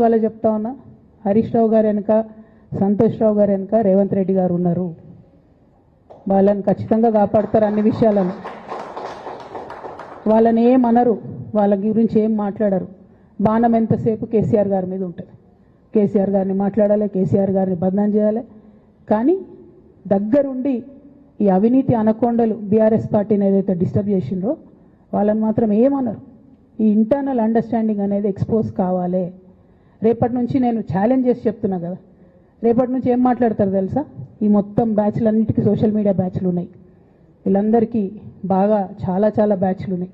ఇవాళ చెప్తా ఉన్నా హరీష్ రావు గారు వెనుక సంతోష్ రావు గారు వెనుక రేవంత్ రెడ్డి గారు ఉన్నారు. వాళ్ళని ఖచ్చితంగా కాపాడతారు అన్ని విషయాలను. వాళ్ళని ఏం అనరు వాళ్ళ గురించి ఏం మాట్లాడరు. బాణం ఎంతసేపు కేసీఆర్ గారి మీద ఉంటుంది కేసీఆర్ గారిని మాట్లాడాలి కేసీఆర్ గారిని బదనాం చేయాలి. కానీ దగ్గరుండి ఈ అవినీతి అనకొండలు బీఆర్ఎస్ పార్టీని ఏదైతే డిస్టర్బ్ చేసిండ్రో వాళ్ళని మాత్రం ఏమనరు ఈ ఇంటర్నల్ అండర్స్టాండింగ్ అనేది ఎక్స్పోజ్ కావాలి. రేపటి నుంచి నేను ఛాలెంజ్ చేసి చెప్తున్నా కదా. రేపటి నుంచి ఏం మాట్లాడతారు తెలుసా? ఈ మొత్తం బ్యాచ్లన్నిటికీ సోషల్ మీడియా బ్యాచ్లు ఉన్నాయి. వీళ్ళందరికీ బాగా చాలా చాలా బ్యాచ్లు ఉన్నాయి.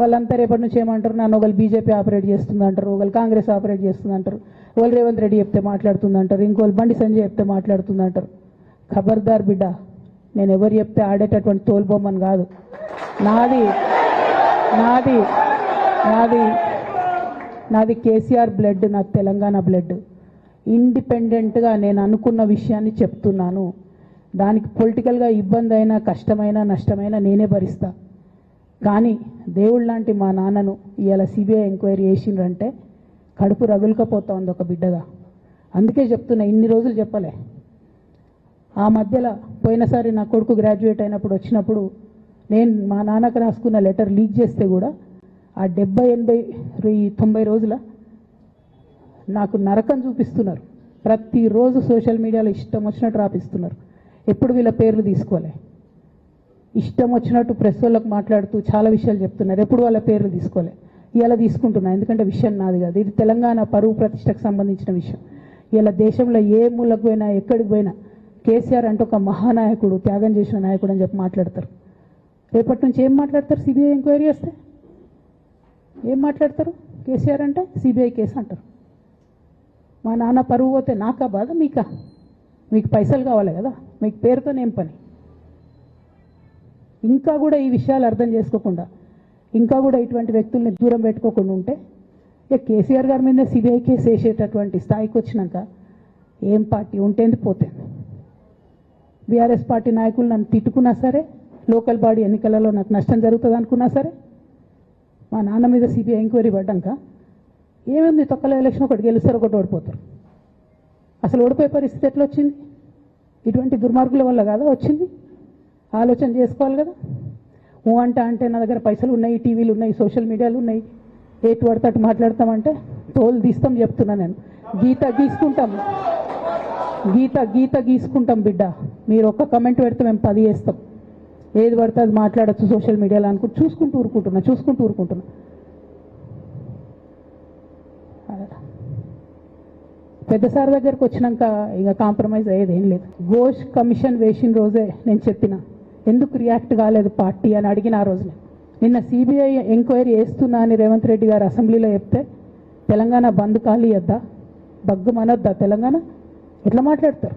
వాళ్ళంతా రేపటి నుంచి ఏమంటారు? నన్ను ఒకళ్ళు బీజేపీ ఆపరేట్ చేస్తుంది అంటారు ఒకళ్ళు కాంగ్రెస్ ఆపరేట్ చేస్తుంది అంటారు ఒకళ్ళు రేవంత్ రెడ్డి చెప్తే మాట్లాడుతుంది అంటారు ఇంకోళ్ళు బండి సంజయ్ చెప్తే మాట్లాడుతుంది అంటారు ఖబర్దార్ బిడ్డ నేను ఎవరు చెప్తే ఆడేటటువంటి తోలుబొమ్మని కాదు. నాది నాది నాది నాది కేసీఆర్ బ్లడ్ నాకు తెలంగాణ బ్లడ్. ఇండిపెండెంట్గా నేను అనుకున్న విషయాన్ని చెప్తున్నాను. దానికి పొలిటికల్గా ఇబ్బంది అయినా కష్టమైనా నష్టమైనా నేనే భరిస్తా. కానీ దేవుళ్ళ లాంటి మా నాన్నను ఇవాళ సిబిఐ ఎంక్వైరీ చేసిండ్రంటే కడుపు రగులుకపోతా ఉంది ఒక బిడ్డగా. అందుకే చెప్తున్నా ఇన్ని రోజులు చెప్పలే. ఆ మధ్యలో పోయినసారి నా కొడుకు గ్రాడ్యుయేట్ అయినప్పుడు వచ్చినప్పుడు నేను మా నాన్నకు రాసుకున్న లెటర్ లీక్ చేస్తే కూడా ఆ డెబ్బై ఎనభై తొంభై రోజుల నాకు నరకం చూపిస్తున్నారు. ప్రతిరోజు సోషల్ మీడియాలో ఇష్టం వచ్చినట్టు రాపిస్తున్నారు. ఎప్పుడు వీళ్ళ పేర్లు తీసుకోలే. ఇష్టం వచ్చినట్టు ప్రెస్ వాళ్ళకు మాట్లాడుతూ చాలా విషయాలు చెప్తున్నారు. ఎప్పుడు వాళ్ళ పేర్లు తీసుకోలే. ఇలా తీసుకుంటున్నా. ఎందుకంటే విషయం నాది కాదు. ఇది తెలంగాణ పరువు ప్రతిష్టకు సంబంధించిన విషయం. ఇలా దేశంలో ఏ మూలకు పోయినా ఎక్కడికి పోయినా కేసీఆర్ అంటే ఒక మహానాయకుడు త్యాగం చేసిన నాయకుడు అని చెప్పి మాట్లాడతారు. రేపటి నుంచి ఏం మాట్లాడతారు? సిబిఐ ఎంక్వైరీ చేస్తే? ఏం మాట్లాడతారు? కేసీఆర్ అంటే సిబిఐ కేసు అంటారు. మా నాన్న పరువు పోతే నాకా బాధ మీకా? మీకు పైసలు కావాలి కదా? మీకు పేరుతో పని? ఇంకా కూడా ఈ విషయాలు అర్థం చేసుకోకుండా ఇంకా కూడా ఇటువంటి వ్యక్తుల్ని దూరం పెట్టుకోకుండా ఉంటే ఇక కేసీఆర్ గారి మీద సిబిఐ కేసు వేసేటటువంటి స్థాయికి వచ్చినాక ఏం పార్టీ ఉంటేంది పోతుంది బీఆర్ఎస్ పార్టీ నాయకులు నన్ను తిట్టుకున్నా సరే లోకల్ బాడీ ఎన్నికలలో నాకు నష్టం జరుగుతుంది అనుకున్నా సరే మా నాన్న మీద సిబిఐ ఎంక్వైరీ పడ్డాక ఏమైంది తొక్కల ఎలక్షన్ ఒకటి గెలుస్తారు ఒకటి ఓడిపోతారు. అసలు ఓడిపోయే పరిస్థితి ఎట్లా వచ్చింది ఇటువంటి దుర్మార్గుల వల్ల కాదా వచ్చింది? ఆలోచన చేసుకోవాలి కదా. ఊ అంట అంటే నా దగ్గర పైసలు ఉన్నాయి టీవీలు ఉన్నాయి సోషల్ మీడియాలు ఉన్నాయి. ఏటు పడితే అటు మాట్లాడతామంటే తోలు తీస్తాం చెప్తున్నా నేను. గీత గీసుకుంటాం. గీత గీత గీసుకుంటాం బిడ్డ. మీరు ఒక్క కమెంట్ పెడితే మేము పది వేస్తాం. ఏది పడితే అది మాట్లాడచ్చు సోషల్ మీడియాలో అనుకుంటూ చూసుకుంటూ ఊరుకుంటున్నా చూసుకుంటూ ఊరుకుంటున్నా. పెద్ద సార్ దగ్గరకు వచ్చినాక ఇక కాంప్రమైజ్ అయ్యేది ఏం లేదు. ఘోష్ కమిషన్ వేసిన రోజే నేను చెప్పిన ఎందుకు రియాక్ట్ కాలేదు పార్టీ? అని అడిగిన ఆ రోజునే. నిన్న సిబిఐ ఎంక్వైరీ వేస్తున్నా అని రేవంత్ రెడ్డి గారు అసెంబ్లీలో చెప్తే తెలంగాణ బంద్ ఖాళీ వద్దా బగ్గు మనొద్దా తెలంగాణ? ఎట్లా మాట్లాడతారు?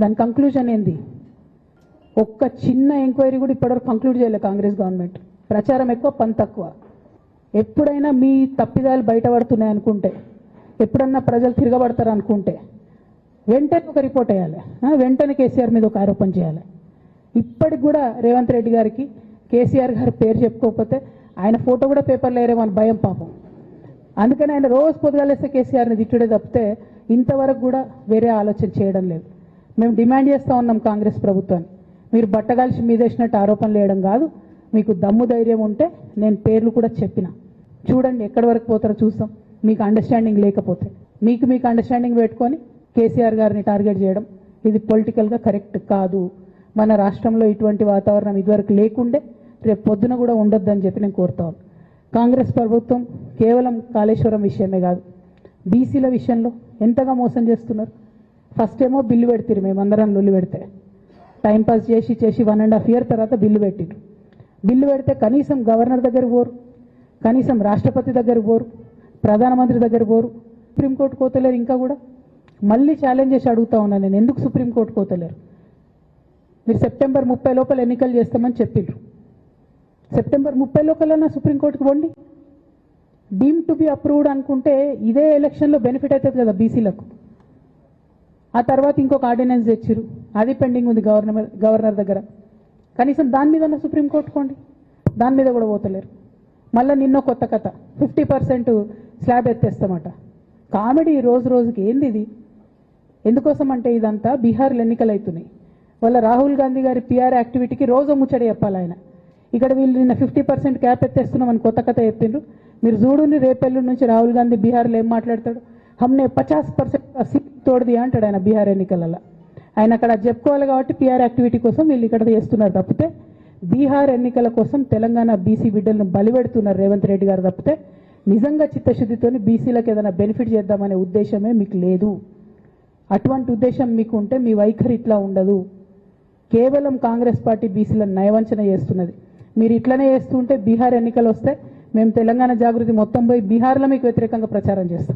దాని కంక్లూజన్ ఏంది? ఒక్క చిన్న ఎంక్వైరీ కూడా ఇప్పటివరకు కంక్లూడ్ చేయలేదు కాంగ్రెస్ గవర్నమెంట్. ప్రచారం ఎక్కువ పని తక్కువ. ఎప్పుడైనా మీ తప్పిదాలు బయటపడుతున్నాయి అనుకుంటే ఎప్పుడన్నా ప్రజలు తిరగబడతారు అనుకుంటే వెంటనే ఒక రిపోర్ట్ వేయాలి. వెంటనే కేసీఆర్ మీద ఒక ఆరోపణ చేయాలి. ఇప్పటికి కూడా రేవంత్ రెడ్డి గారికి కేసీఆర్ గారి పేరు చెప్పుకోకపోతే ఆయన ఫోటో కూడా పేపర్లో వేరేమో అని భయం పాపం. అందుకని ఆయన రోజు పొద్దుగాలేస్తే కేసీఆర్ని తిట్టుడే తప్పితే ఇంతవరకు కూడా వేరే ఆలోచన చేయడం లేదు. మేము డిమాండ్ చేస్తూ ఉన్నాం కాంగ్రెస్ ప్రభుత్వాన్ని. మీరు బట్టగాల్చి మీదేసినట్టు ఆరోపణలు వేయడం కాదు. మీకు దమ్ము ధైర్యం ఉంటే నేను పేర్లు కూడా చెప్పిన. చూడండి ఎక్కడి వరకు పోతారో చూస్తాం. మీకు అండర్స్టాండింగ్ లేకపోతే. మీకు మీకు అండర్స్టాండింగ్ పెట్టుకొని కేసీఆర్ గారిని టార్గెట్ చేయడం ఇది పొలిటికల్గా కరెక్ట్ కాదు. మన రాష్ట్రంలో ఇటువంటి వాతావరణం ఇదివరకు లేకుండే రేపు పొద్దున కూడా ఉండొద్దని చెప్పి నేను కోరుతాను కాంగ్రెస్ ప్రభుత్వం కేవలం కాళేశ్వరం విషయమే కాదు. బీసీల విషయంలో ఎంతగా మోసం చేస్తున్నారు? ఫస్ట్ ఏమో బిల్లు పెడతారు మేమందరం లొల్లి పెడితే. టైంపాస్ చేసి చేసి వన్ అండ్ హాఫ్ ఇయర్ తర్వాత బిల్లు పెట్టిరు బిల్లు పెడితే కనీసం గవర్నర్ దగ్గర పోరు కనీసం రాష్ట్రపతి దగ్గర పోరు ప్రధానమంత్రి దగ్గర పోరు. సుప్రీంకోర్టు కోతలేరు ఇంకా కూడా. మళ్ళీ ఛాలెంజ్ చేసి అడుగుతా ఉన్నాను నేను ఎందుకు సుప్రీంకోర్టు కోతలేరు మీరు సెప్టెంబర్ ముప్పై లోపల ఎన్నికలు చేస్తామని చెప్పిండ్రు సెప్టెంబర్ ముప్పై లోపలన్నా సుప్రీంకోర్టుకు పోండి. డీమ్ టు బి అప్రూవ్డ్ అనుకుంటే ఇదే ఎలక్షన్లో బెనిఫిట్ అవుతుంది కదా బీసీలకు ఆ తర్వాత ఇంకొక ఆర్డినెన్స్ తెచ్చారు అది పెండింగ్ ఉంది గవర్నర్ గవర్నర్ దగ్గర. కనీసం దాని మీద సుప్రీంకోర్టు కోండి. దాని మీద కూడా పోతలేరు. మళ్ళీ నిన్న కొత్త కథ. ఫిఫ్టీ పర్సెంట్ స్లాబ్ ఎత్తేస్తామట. కామెడీ రోజు రోజుకి ఏంది ఇది? ఎందుకోసం అంటే ఇదంతా బీహార్లో ఎన్నికలు అవుతున్నాయి వాళ్ళ రాహుల్ గాంధీ గారి పిఆర్ యాక్టివిటీకి రోజు ముచ్చట చెప్పాలి ఆయన. ఇక్కడ వీళ్ళు నిన్న ఫిఫ్టీ పర్సెంట్ క్యాప్ ఎత్తేస్తున్నామని కొత్త కథ చెప్పిండ్రు. మీరు చూడుని రేపెల్లు నుంచి రాహుల్ గాంధీ బీహార్లో ఏం మాట్లాడతాడు? హమ్నే పచాస్ పర్సెంట్ సీట్ తోడది అంటాడు ఆయన బీహార్ ఎన్నికలలో. ఆయన అక్కడ చెప్పుకోవాలి కాబట్టి పిఆర్ యాక్టివిటీ కోసం వీళ్ళు ఇక్కడ చేస్తున్నారు తప్పితే బీహార్ ఎన్నికల కోసం తెలంగాణ బీసీ బిడ్డలను బలిపెడుతున్నారు రేవంత్ రెడ్డి గారు తప్పితే నిజంగా చిత్తశుద్ధితోని బీసీలకు ఏదైనా బెనిఫిట్ చేద్దామనే ఉద్దేశమే మీకు లేదు. అటువంటి ఉద్దేశం మీకు ఉంటే మీ వైఖరి ఇట్లా ఉండదు. కేవలం కాంగ్రెస్ పార్టీ బీసీలను నయవంచన చేస్తున్నది. మీరు ఇట్లనే చేస్తుంటే బీహార్ ఎన్నికలు వస్తే మేము తెలంగాణ జాగృతి మొత్తం పోయి బీహార్లో మీకు వ్యతిరేకంగా ప్రచారం చేస్తాం.